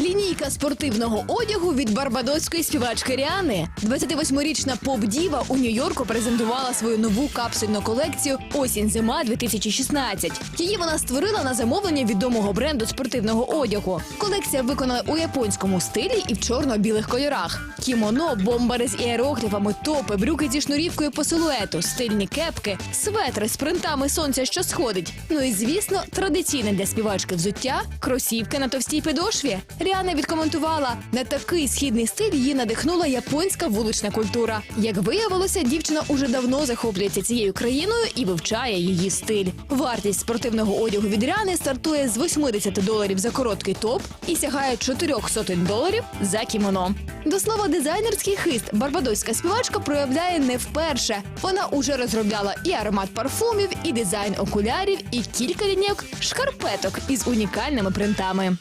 Лінійка спортивного одягу від барбадоської співачки Ріани. 28-річна поп-діва у Нью-Йорку презентувала свою нову капсульну колекцію Осінь-зима 2016. Її вона створила на замовлення відомого бренду спортивного одягу. Колекція виконана у японському стилі і в чорно-білих кольорах. Кімоно, бомбари з іерогліфами, топи, брюки зі шнурівкою по силуету, стильні кепки, светри з принтами сонця, що сходить. Ну і звісно, традиційне для співачки взуття кросівки на товстій підошві. Ріана відкоментувала, на такий східний стиль її надихнула японська вулична культура. Як виявилося, дівчина уже давно захоплюється цією країною і вивчає її стиль. Вартість спортивного одягу від Ріани стартує з 80 доларів за короткий топ і сягає 4 сотень доларів за кімоно. До слова, дизайнерський хист барбадоська співачка проявляє не вперше. Вона уже розробляла і аромат парфумів, і дизайн окулярів, і кілька лінійок шкарпеток із унікальними принтами.